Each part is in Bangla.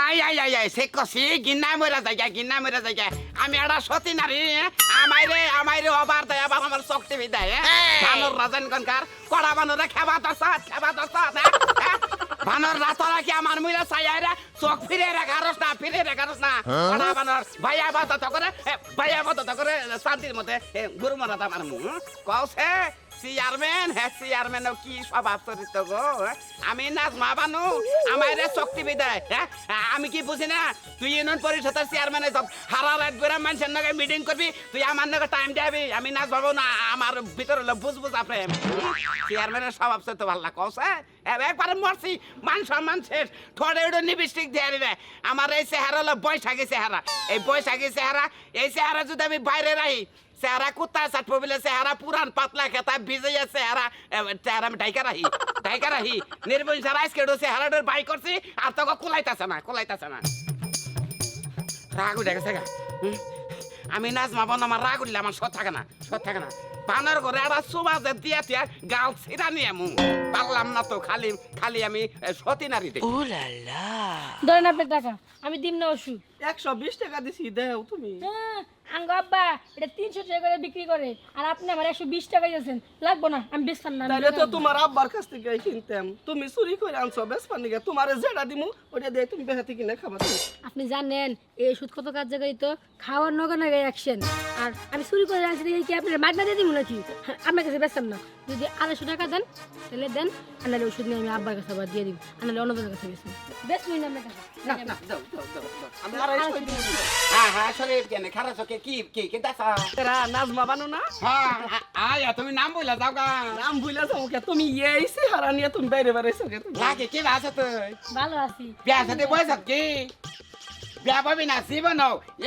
আই আই আই আই সে কষি গিন্না মরা জায়গা গিন্না মরা জায়গা আমি একটা সতী নারী আমাই রে আমাই রে অবার দেয় আবার আমার শক্তি বিদায় বানর রাজন কনকার? কড়া বানরে খেবা দসাত খেবা দসাত বানর রাতরা কি আমার মুইরা চাইয়া রে? চোখ ফিরে রেখারস না ফিরে রেখারস না। কড়া বানর ভাইয়া বাত করে এ, ভাইয়া বাত করে শান্তির মধ্যে এ, গুরু মারা মু কওছে চেয়ারম্যান হ্যাঁ চেয়ারম্যান কি স্বভাব চরিত্র গো? আমি নাচ মা বানু আমার রে শক্তি বিদায় আমি কি বুঝি না, তুই ইউনিয়ন পরিষদের চেয়ারম্যান সব হারা রাত করে মানুষের নাকি মিটিং করবি, তুই আমার নাকি টাইম দিবি আমি নাচ পাবো না আমার ভিতরে বুঝ বুঝা প্রেম। চেয়ারম্যানের স্বভাব চরিত্র ভালো না কস একবার মরছি, মান সম্মান শেষ ঠোঁটে উঠে নিবিষ্টিক দিয়ে দিবে আমার এই চেহারা হলো বৈশাখী চেহারা, এই বৈশাখী চেহারা, এই চেহারা যদি আমি বাইরে রাখি চেহারা কুত্তা চাটবো বলে চেহারা পুরান পাতলা খেতা ভিজে চেহারা চেহারা আমি ডাইকা রাহি ডাইকা রাহি নির্বল সারা আজকে চেহারাটার বাই করছি আর তোকে কুলাইতাছে না কুলাইতাছে না। রাগ উঠে গেছে গা? আমি নাচ মাবো না আমার রাগ উঠলে আমার সৎ থাকে না সৎ থাকে না। বানর ঘরে একটা সুবাজে দিয়ে দিয়ে গাল ছিড়া নিয়ে মু পারলাম না তো খালি খালি আমি সতী নারী দেখি। ধরেন আপনার টাকা আমি দিম না ওষুধ একশো বিশ টাকা দিছি দেও তুমি। হ্যাঁ আঙ্গ আব্বা এটা তিনশো টাকা করে বিক্রি করে আর আপনি আমার একশো বিশ টাকা দিয়েছেন। লাগবো না আমি বেচতাম না তাইলে তো। তোমার আব্বার কাছ থেকে কিনতাম। তুমি চুরি করে আনছো বেশ পানি তোমার যেটা দিমু ওটা দিয়ে তুমি বেহাতি কিনে খাবা তুমি। আপনি জানেন এই ওষুধ কত কার্যকারী তো? খাওয়ার নগে নগে অ্যাকশন আর আমি চুরি করে আনছি দেখি কি আপনার মাগনা দিয়ে দিব নাকি? হ্যাঁ, আপনার কাছে বেচতাম না। যদি আড়াইশো টাকা দেন তাহলে দেন আর নাহলে ওষুধ নিয়ে আমি আব্বার কাছে আবার দিয়ে দিব। আর নাহলে অন্যজনের কাছে বেচবেন বেচবই না আপনার কাছে। আমি। হ্যাঁ হ্যাঁ শরীর কেন খারাপ চোখে কি? কি কি দেখা এরা নাজমা বানো না? হ্যাঁ আয়া তুমি নাম বইলা যাও গা। নাম ভুলে যাও কে তুমি এই চেহারা নিয়ে তুমি বাইরে তুমি। লাগে কি আছে? তুই ভালো আছি। বিয়া সাথে বয়স কি? বিয়া পাবি না জীবন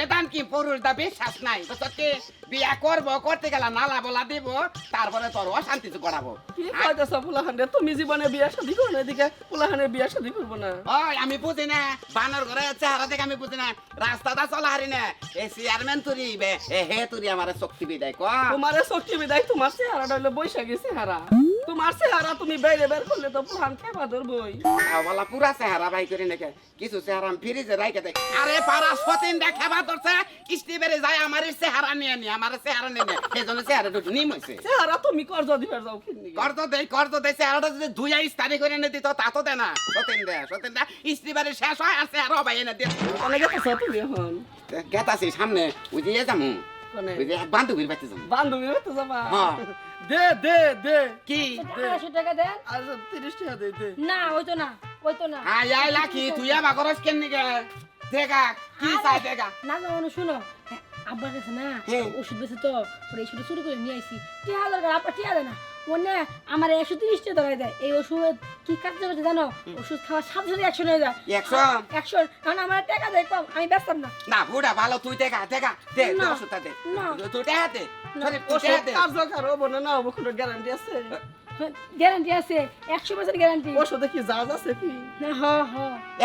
এদান কি পুরুষ দা বিশ্বাস নাই। তোকে বিয়া করব করতে গেলে নালা বলা দিব তারপরে তোর অশান্তি করাবো কি কইতেছো ফুলাহানে তুমি জীবনে বিয়া শাদি করো এদিকে? ফুলাহানে বিয়া শাদি করব না। ওই আমি বুঝি না বানর ঘরে চেহারা দেখে আমি বুঝি না রাস্তাটা চলা হারি না। এই চেয়ারম্যান তুরি বে এ হে তুরি আমার শক্তি বিদায় ক তোমার শক্তি বিদায় তোমার চেহারাটা হলো বৈশাখী চেহারা। তোমার চেহারা তুমি বাইরে বের করলে তো ফুলাহান খেবা ধরবই। বলা পুরা চেহারা বাই করি নাকি? কিছু চেহারা আমি ফ্রিজে রাইকে দেখ আরে পারা সতীন দেখাবা ধরছে কিস্তি বেড়ে যায় আমার চেহারা নিয়ে নি আমার চেহারা নিয়ে নি। সেই জন্য চেহারা দুটো নিম চেহারা তুমি কর্জ দিবার যাও কর্ত দেই কর্ত দেই চেহারাটা যদি ধুইয়া ইস্তারি করে এনে দিত তা তো দে না। সতীন দে সতীন দে ইস্ত্রি বাড়ি শেষ হয় আর চেহারা বাই এনে দিয়ে অনেকে তো তুমি এখন গেতাছি সামনে যামু। কোনে বুঝে এক বান্ধবীর বাড়িতে যাব। বান্ধবী হতে যাবা? হ্যাঁ। দে দে দে। কি? আড়াইশো টাকা দে আর তিরিশ টাকা দে দে। না ওই তো না ওই তো না। আয় আয় লাখি তুই আমার খরচ কেন নিকে দেখা কি চাই দেখা। না শুনো। আব্বার কাছে না হ্যাঁ। ওষুধ বেছে তো ওরা এই শুরু করে নিয়ে আইসি টিয়া দরকার আব্বা টিয়া দেয় না। মনে আমার একশো তিরিশ টাকা ধরে দেয়। এই ওষুধ কি কাজ করছে জানো? ওষুধ খাওয়ার সাথে সাথে একশো হয়ে যায়। একশো? একশো। কারণ আমার টাকা দেয় কম আমি ব্যস্তাম না। না বুড়া ভালো তুই দেখা দেখা দে ওষুধটা দে। না। তুই দেখা দে। ওষুধ দেখা দে। কার্যকর হব না না হব কোনো গ্যারান্টি আছে? গ্যারান্টি আছে একশো পার্সেন্ট গ্যারান্টি। ওষুধে কি জাজ আছে কি? হ হ।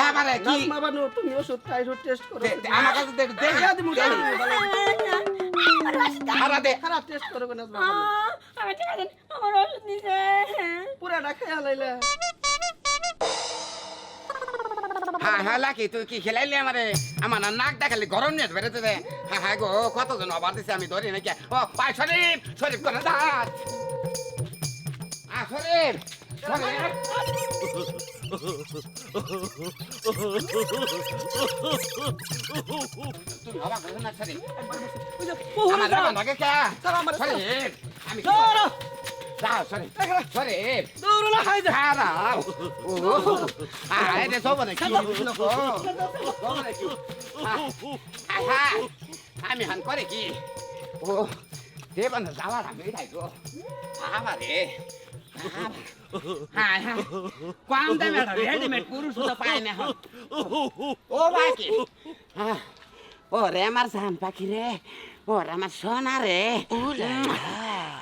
এবারে কি? নাজমা বানু তুমি ওষুধ খাই টেস্ট করো। আমার কাছে দে দে। দিয়া দিমু, দিয়া দিমু, হারা দে। খারাপ টেস্ট করো না আমার টাকা দেন আমার ওষুধ নিছে পুরাটা খেয়ে হালাইলে হ্যাঁ হ্যাঁ লাকি তুই কি খেলাইলি আমারে? আমার না নাক দেখালি গরম নিয়ে বেরোতে দে। হ্যাঁ হ্যাঁ গো কতজন অবার দিছে আমি ধরি নাকি? ও পাই শরীফ শরীফ করে দাঁত শরীফ শরীফ তুমি অবাক হয়েছো না পুহুরে আমার যাও। নাকে কে? আমার শরীফ আমি যাও শরীফ শরীফ দৌড়ো না, হাই যা। খারাপ ও আয় রে সবনে কি বুঝলো গো সবনে আমি হান করে কি? ও দেবন যাওয়ার আমি হ্যাঁ কম দামে রেডিমেড পুরুষ তো পায় না। ও বাকি ও রে আমার জান পাখি রে ও রে আমার সোনা রে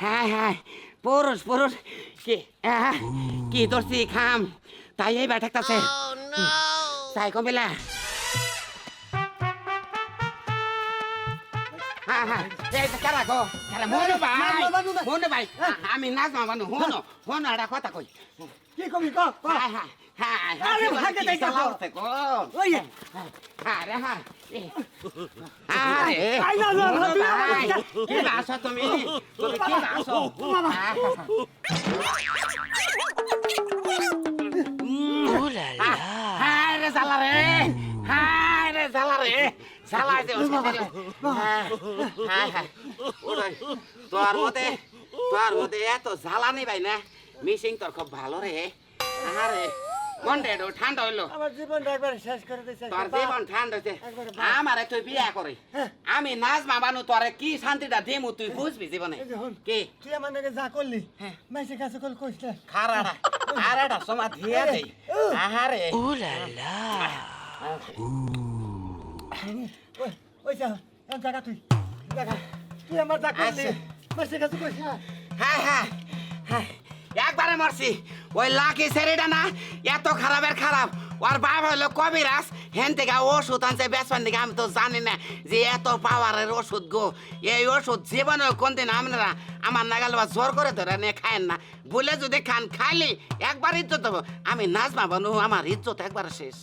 হ্যাঁ হ্যাঁ পুরুষ পুরুষ কি কি ধরছি খাম তাই এই ব্যাঠাকতাছে তাই কমিলা আমি নাজমা বানু হনো হনো একটা কথা কই। কি কবি ক হ্যাঁ হ্যাঁ হ্যাঁ আরে ভাগে ওই আরে হ্যাঁ আরে আই না, না, ভাই, কাছে- কি ভাষা তুমি। তুমি কি হ্যাঁ। রে জ্বালা রে জ্বালা যে হ্যাঁ হ্যাঁ ওরে, তোর মতে তোর মতে এত জ্বালানি ভাই না মিসিং তোর খুব ভালো রে আরে মনটা একটু ঠান্ডা হইল আমার জীবনটা একবার শেষ করে দিছে তোর জীবন ঠান্ডা হইছে আমারে তুই বিয়া করে আমি নাজমা বানু তোরে কি শান্তিটা দিমু তুই বুঝবি জীবনে। কি তুই আমার নাকি যা করলি মাইসে কাছে কল কইস না খারাটা আরেটা সময় দিয়ে দে আহারে ওই জায়গা তুই তুই আমার যা করলি আচ্ছা। মাইসে কাছে হ্যাঁ হ্যাঁ হ্যাঁ একবারে মরছি ওই লাকি ছেড়েটা না এত খারাপের খারাপ ওর বাপ হইল কবিরাজ হেন থেকে ওষুধ আনছে বেসন দিকে আমি তো জানি না যে এত পাওয়ারের ওষুধ গো এই ওষুধ জীবনে কোনদিন আপনারা আমার নাগাল বা জোর করে ধরে নিয়ে খায়েন না বলে যদি খান খাইলি একবার ইজ্জত হব আমি নাজমা বানু আমার ইজ্জত একবার শেষ